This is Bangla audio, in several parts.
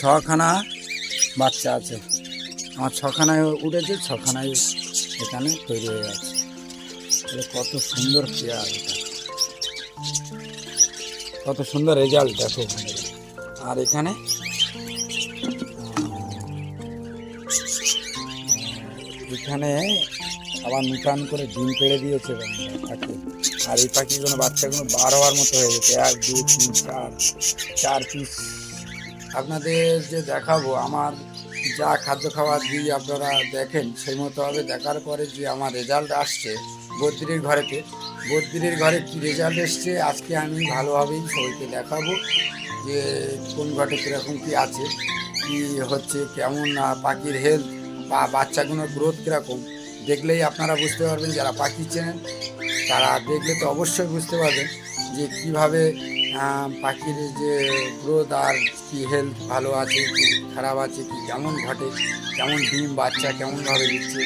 ছখানা বাচ্চা আছে। আমার ছখানায় উঠেছে, ছখানায় এখানে তৈরি হয়ে আছে কত সুন্দর পেয়ার এটা। কত সুন্দর রেজাল্ট দেখো। আর এখানে এখানে আবার নূতন করে ডিম পেড়ে দিয়েছে পাখি আর এই পাখিগুলো, বাচ্চাগুলো বার হওয়ার মতো হয়ে গেছে। এক, দুই, তিন, চার চার পিস আপনাদের যে দেখাবো, আমার যা খাদ্য খাবার দিই আপনারা দেখেন, সেই মতোভাবে দেখার পরে যে আমার রেজাল্ট আসছে, বদ্রির ঘরেতে, বদ্রির ঘরে কী রেজাল্ট এসছে। আজকে আমি ভালোভাবেই সবাইকে দেখাবো যে কোন ঘটে কীরকম কী আছে, কি হচ্ছে, কেমন পাখির হেলথ বা বাচ্চাগুলোর গ্রোথ কীরকম। দেখলেই আপনারা বুঝতে পারবেন, যারা পাখি চেনেন, তারা দেখলে তো অবশ্যই বুঝতে পারবেন যে কীভাবে পাখির যে গ্রোথ আর কি হেলথ ভালো আছে কি খারাপ আছে কি কেমন ঘটে কেমন ডিম বাচ্চা কেমনভাবে দিচ্ছে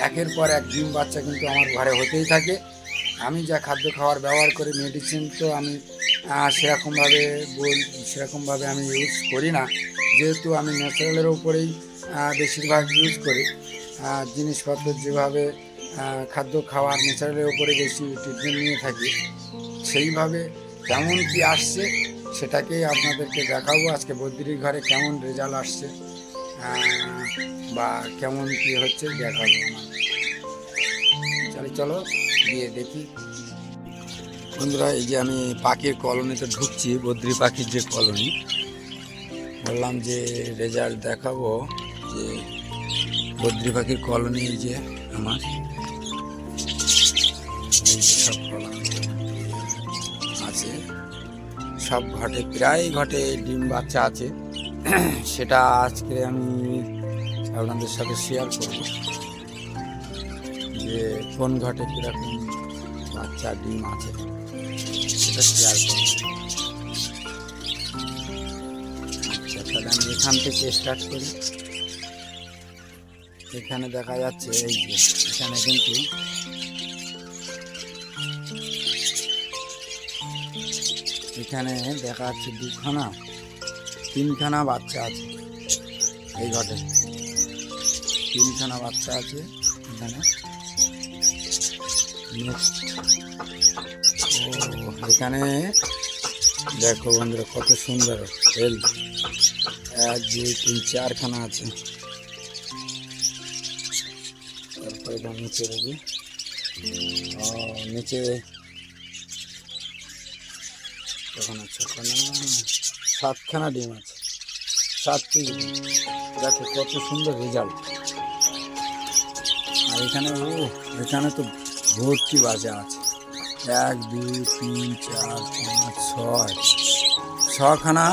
একের পর এক ডিম বাচ্চা কিন্তু আমার ঘরে হতেই থাকে। আমি যা খাদ্য খাবার ব্যবহার করি মেডিসিন তো আমি সেরকমভাবে বল সেরকমভাবে আমি ইউজ করি না। যেহেতু আমি ন্যাচারালের উপরেই আহ, বেশিরভাগ ইউজ করি জিনিসপত্র যেভাবে খাদ্য খাওয়ার ন্যাচারালের উপরে বেশি ট্রিটমেন্ট নিয়ে থাকি সেইভাবে কেমন কি আসছে সেটাকেই আপনাদেরকে দেখাবো। আজকে বদ্রির ঘরে কেমন রেজাল্ট আসছে বা কেমন কি হচ্ছে দেখাবো আমার। চলো, গিয়ে দেখি। বন্ধুরা, এই যে আমি পাখির কলোনিতে ঢুকছি, বদ্রি পাখির যে কলোনি, বললাম যে রেজাল্ট দেখাবো যে বদ্রি পাখির কলোনি যে আমার সব কলোনি সব ঘটে, প্রায় ঘটে ডিম বাচ্চা আছে। সেটা আজকে আমি আপনাদের সাথে শেয়ার করব। যে কোন ঘটে কীরকম বাচ্চা ডিম আছে, সেটা শেয়ার করব। আচ্ছা তাহলে আমি এখান থেকে স্টার্ট করি। এখানে দেখা যাচ্ছে, এই যে, এখানে কিন্তু এখানে দেখা যাচ্ছে দুখানা, তিনখানা বাচ্চা আছে। এই ঘটে তিনখানা বাচ্চা আছে এখানে। ও, এখানে দেখো বন্ধুরা, কত সুন্দর। হেল এক, দুই, তিন, চারখানা আছে। তারপরে নিচে ও, নিচে সাতখানা ডিম আছে সাত পিস দেখো কত সুন্দর রেজাল্ট আর এখানে, ও, এখানে তো ভর্তি বাজা আছে। এক, দুই, তিন, চার, পাঁচ, ছয়, ছখানা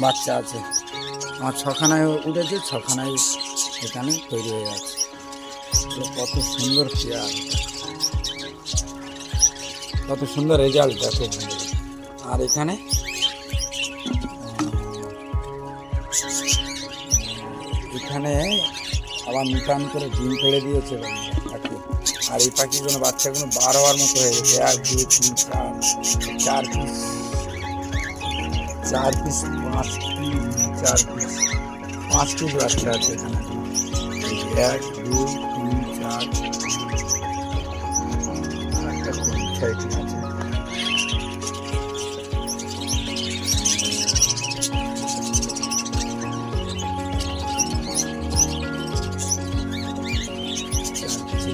বাচ্চা আছে। আমার ছখানায় উঠেছে, ছখানায় এখানে তৈরি হয়ে আছে কত সুন্দর চেয়ার কত সুন্দর রেজাল্ট দেখো। আর এখানে? এখানে আবার নূতন করে ডিম ফেলে দিয়েছে আর এই পাখিগুলো বাচ্চাগুলো বার হওয়ার মতো হয়ে গেছে। এক, দুই, তিন, চার চার পিস চার পিস পাঁচ চার পিস পাঁচ পিস বাচ্চা আছে এখানে। এক, দুই, তিন, চার। একটা কোন সাইডে আছে।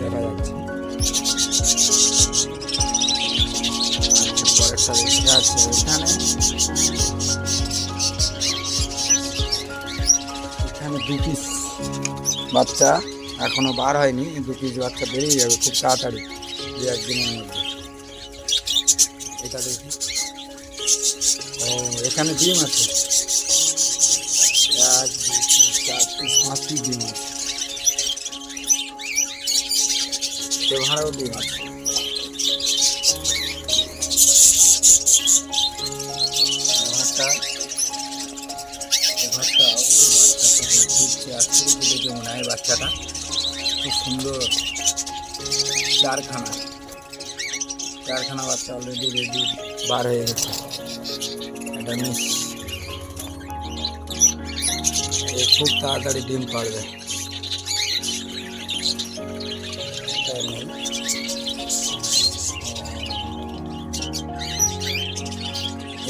দেখা যাচ্ছে। আছে এখানে। এখানে দু পিস বাচ্চা এখনও বার হয়নি। দু পিস বাচ্চা বেরিয়ে যাবে খুব তাড়াতাড়ি দু একদিনের মধ্যে। এটা দেখি। ও, এখানে ডিম আছে। এক, দুই, তিন, চার পিস ডিম আছে। ভাড়াও ডিম আছে তো ঘুরছে আজকে দিলে মনে হয় বাচ্চাটা খুব সুন্দর চারখানা চারখানা বাচ্চা অলরেডি রেডি বার হয়ে গেছে খুব তাড়াতাড়ি ডিম পারবে।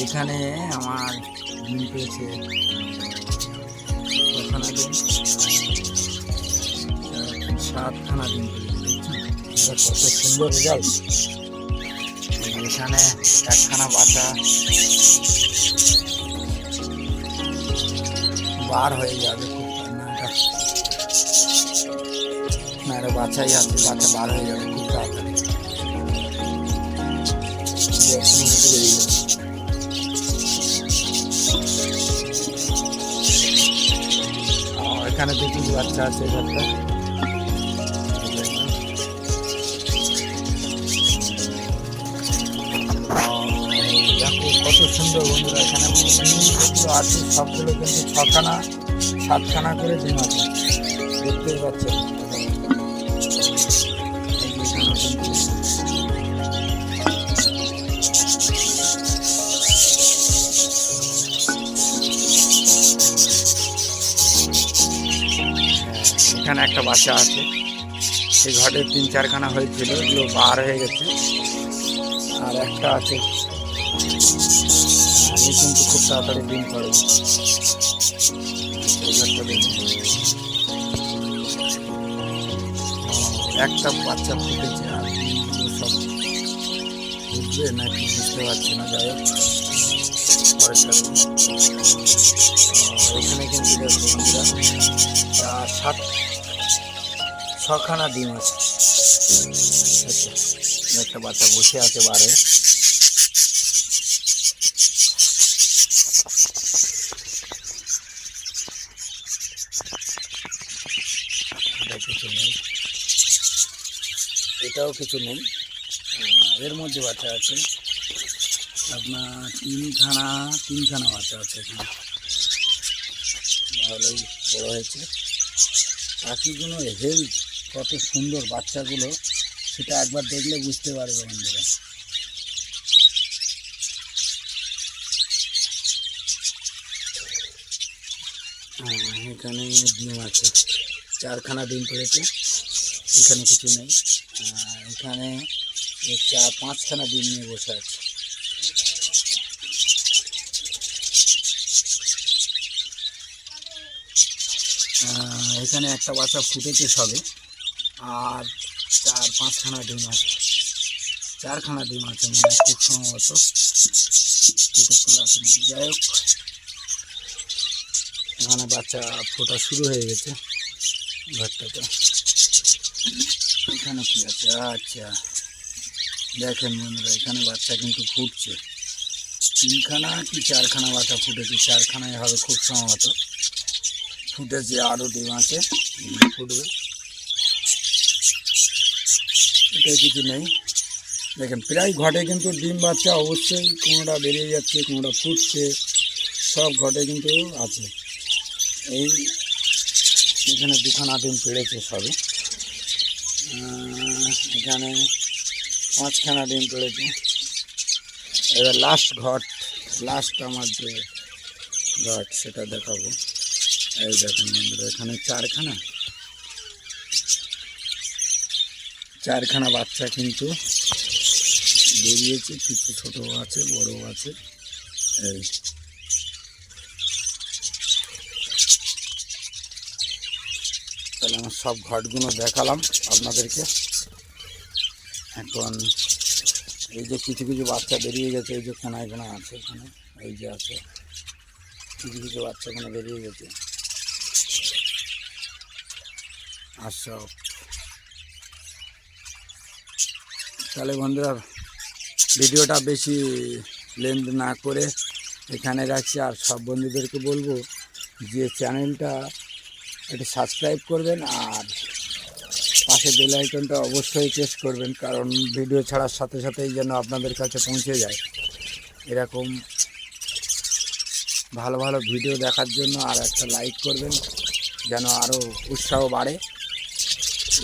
এখানে আমার ডিম পেয়েছে। কখানা সাতখানা পেয়েছে কত সুন্দর রেজাল্ট এখানে একখানা বাচ্চা বার হয়ে যাবে না, এটা বাচ্চাই আছে বাচ্চা বার হয়ে যাবে খুব এখানে দুটি বাচ্চা আছে ঘরটা। কত সুন্দর বন্ধুরা, এখানে আছে, সবগুলো কিন্তু ছখানা, সাতখানা করে ডিম আছে। দেখতেই পাচ্ছেন এখানে একটা বাচ্চা আছে এই ঘরে তিন চারখানা হয়েছিল, এগুলো বার হয়ে গেছে আর একটা আছে আমি কিন্তু খুব তাড়াতাড়ি ডিম পারব। একটা বাচ্চা ফুটেছে আর সব ফুটবে নাকি বুঝতে পারছি না, যাই হোক। এখানে কিন্তু বন্ধুরা সাত ছখানা ডিম আছে। আচ্ছা একটা বাচ্চা বসে আছে বারে। কিছু নেই। এটাও কিছু নেই। এর মধ্যে বাচ্চা আছে। আপনার তিনখানা তিনখানা বাচ্চা আছে এখানে। ভালোই বড় হয়েছে। পাখিগুলো হেলথ কত সুন্দর বাচ্চাগুলো সেটা একবার দেখলে বুঝতে পারবে বন্ধুরা। হ্যাঁ, এখানে ডিম আছে। চারখানা ডিম পড়েছে এখানে কিছু নেই। এখানে চার পাঁচখানা ডিম নিয়ে বসে আছে। এখানে একটা বাচ্চা ফুটেছে সবে। আর চার, পাঁচখানা ডিম আছে। চারখানা ডিম আছে মানে খুব সম্ভবত খোলা আছে নাকি? যাই হোক, এখানে বাচ্চা ফোটা শুরু হয়ে গেছে ঘরটাতে। এখানে কি আছে? আচ্ছা দেখেন বন্ধুরা, এখানে বাচ্চা কিন্তু ফুটছে। তিনখানা কি চারখানা বাচ্চা ফুটেছে? চারখানায় হবে খুব সম্ভবত। ফুটেছে, আরও ডিম আছে ফুটবে। এটা কিছু নেই। দেখেন, প্রায় ঘটে কিন্তু ডিম বাচ্চা অবশ্যই কোনোটা বেরিয়ে যাচ্ছে কোনোটা ফুটছে, সব ঘটে কিন্তু আছে। এই এখানে দুখানা ডিম পেড়েছে সবে। এখানে পাঁচখানা ডিম পেড়েছে। এবার লাস্ট ঘট লাস্ট আমার যে ঘট, সেটা দেখাবো। এই দেখেন বন্ধুরা, এখানে চারখানা। চারখানা বাচ্চা কিন্তু বেরিয়েছে, কিছু ছোট আছে, বড় আছে। এই। তাহলে আমার সব ঘটগুলো দেখালাম আপনাদেরকে। এখন এই যে কিছু কিছু বাচ্চা বেরিয়ে গেছে, এই যে কোনায় কোনায় আছে এখানে, এই যে আছে। কিছু কিছু বাচ্চা এখানে বেরিয়ে গেছে। আর সব তাহলে বন্ধুরা, ভিডিওটা বেশি লেন্থ না করে এখানে রাখছি। আর সব বন্ধুদেরকে বলব যে চ্যানেলটা একটু সাবস্ক্রাইব করবেন আর পাশে বেল আইকনটা অবশ্যই প্রেস করবেন, কারণ ভিডিও ছাড়ার সাথে সাথেই যেন আপনাদের কাছে পৌঁছে যায়। এরকম ভালো ভালো ভিডিও দেখার জন্য আর একটা লাইক করবেন, যেন আরও উৎসাহ বাড়ে।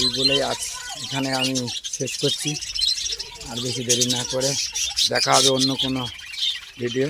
এই বলেই আজ এখানে আমি শেষ করছি। আর বেশি দেরি না করে দেখা হবে অন্য কোনো ভিডিও